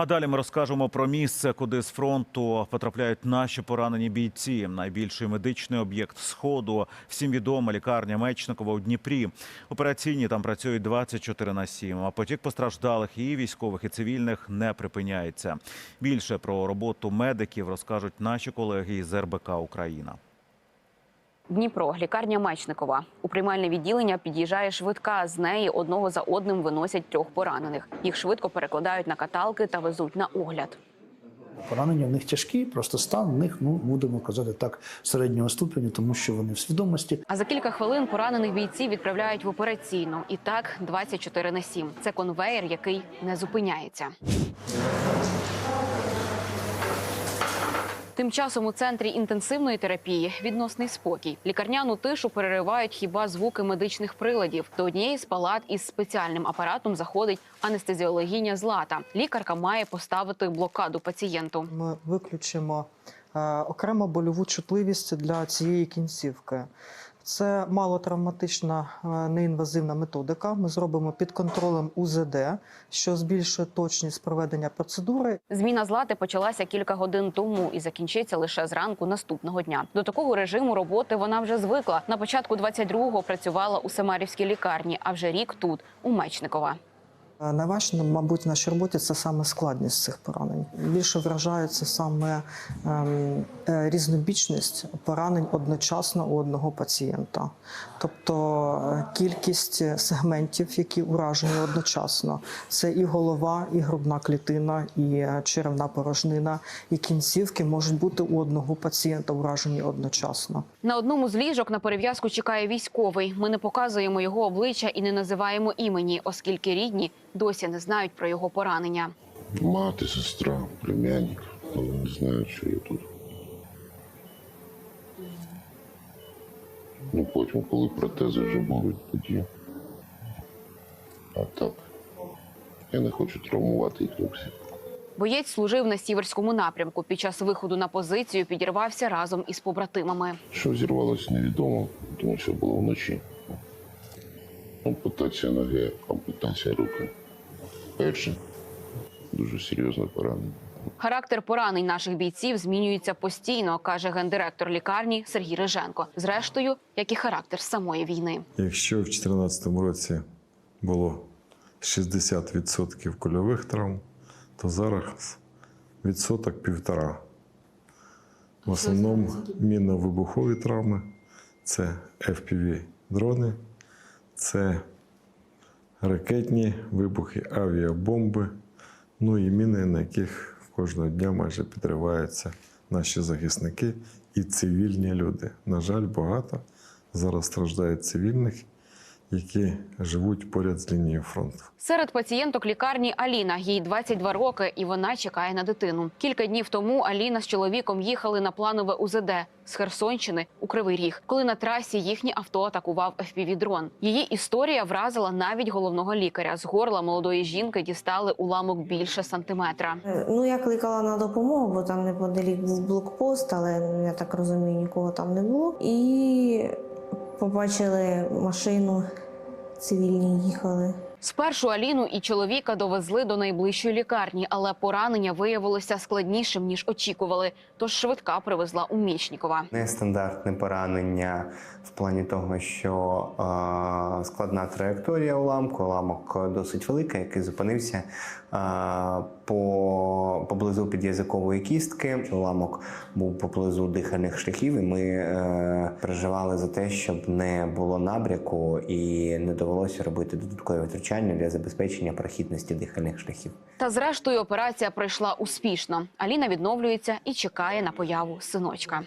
А далі ми розкажемо про місце, куди з фронту потрапляють наші поранені бійці. Найбільший медичний об'єкт сходу. Всім відома лікарня Мечникова у Дніпрі. Операційні там працюють 24 на 7. А потік постраждалих і військових, і цивільних не припиняється. Більше про роботу медиків розкажуть наші колеги із РБК Україна. Дніпро, лікарня Мечникова. У приймальне відділення під'їжджає швидка. З неї одного за одним виносять трьох поранених. Їх швидко перекладають на каталки та везуть на огляд. Поранення в них тяжкі, просто стан в них, ну будемо казати так, середнього ступеню, тому що вони в свідомості. А за кілька хвилин поранених бійців відправляють в операційну. І так 24 на 7. Це конвеєр, який не зупиняється. Тим часом у центрі інтенсивної терапії відносний спокій. Лікарняну тишу переривають хіба звуки медичних приладів. До однієї з палат із спеціальним апаратом заходить анестезіологиня Злата. Лікарка має поставити блокаду пацієнту. Ми виключимо окрему больову чутливість для цієї кінцівки. Це малотравматична е, неінвазивна методика. Ми зробимо під контролем УЗД, що збільшує точність проведення процедури. Зміна злати почалася кілька годин тому і закінчиться лише зранку наступного дня. До такого режиму роботи вона вже звикла. На початку 22-го працювала у Самарівській лікарні, а вже рік тут, у Мечникова. Найважче, мабуть, в нашій роботі це саме складність цих поранень. Більше вражає це саме ем, е, різнобічність поранень одночасно у одного пацієнта. Тобто е, кількість сегментів, які уражені одночасно, це і голова, і грудна клітина, і черевна порожнина, і кінцівки можуть бути у одного пацієнта уражені одночасно. На одному з ліжок на перев'язку чекає військовий. Ми не показуємо його обличчя і не називаємо імені, оскільки рідні досі не знають про його поранення. Мати, сестра, племянник, але не знають, що я тут. Ну потім, коли протези вже будуть, тоді. А так. Я не хочу травмувати їх хлопців. Боєць служив на сіверському напрямку. Під час виходу на позицію підірвався разом із побратимами. Що взірвалося, невідомо, тому що було вночі. Ампутація ноги, ампутація руки. Перше дуже серйозне поранення. Характер поранень наших бійців змінюється постійно, каже гендиректор лікарні Сергій Риженко. Зрештою, як і характер самої війни. Якщо в 2014 році було 60% кульових травм, то зараз відсоток півтора. В основному мінно-вибухові травми, це FPV-дрони, це ракетні вибухи, авіабомби, ну і міни, на яких кожного дня майже підриваються наші захисники і цивільні люди. На жаль, багато зараз страждають цивільних, які живуть поряд з лінією фронту. Серед пацієнток лікарні Аліна. Їй 22 роки, і вона чекає на дитину. Кілька днів тому Аліна з чоловіком їхали на планове УЗД з Херсонщини у Кривий Ріг, коли на трасі їхнє авто атакував FPV-дрон. Її історія вразила навіть головного лікаря. З горла молодої жінки дістали уламок більше сантиметра. Е, Ну, я кликала на допомогу, бо там неподалік був блокпост, але я так розумію, нікого там не було. І побачили машину, цивільні їхали. Спершу Аліну і чоловіка довезли до найближчої лікарні, але поранення виявилося складнішим ніж очікували. Тож швидка привезла у Мічнікова. Нестандартне поранення в плані того, що е, складна траєкторія уламку, уламок досить великий, який зупинився е, по, поблизу під'язикової кістки. Уламок був поблизу дихальних шляхів, і ми е, переживали за те, щоб не було набряку і не довелося робити додаткові втручання для забезпечення прохідності дихальних шляхів. Та зрештою операція пройшла успішно. Аліна відновлюється і чекає на появу синочка.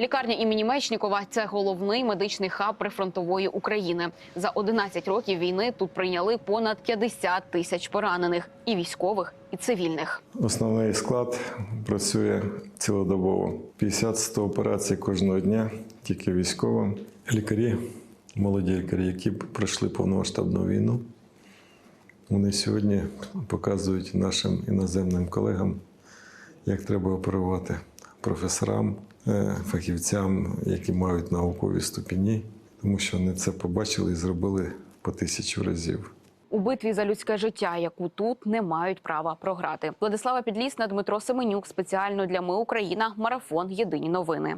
Лікарня імені Мечнікова це головний медичний хаб прифронтової України. За 11 років війни тут прийняли понад 50 тисяч поранених і військових, і цивільних. Основний склад працює цілодобово. 50-100 операцій кожного дня, тільки військовим. Лікарі, молоді лікарі, які пройшли повномасштабну війну. Вони сьогодні показують нашим іноземним колегам, як треба оперувати професорам, фахівцям, які мають наукові ступені, тому що вони це побачили і зробили по тисячу разів. у битві за людське життя, яку тут не мають права програти. Владислава Підлісна, Дмитро Семенюк. Спеціально для Ми Україна. Марафон. Єдині новини.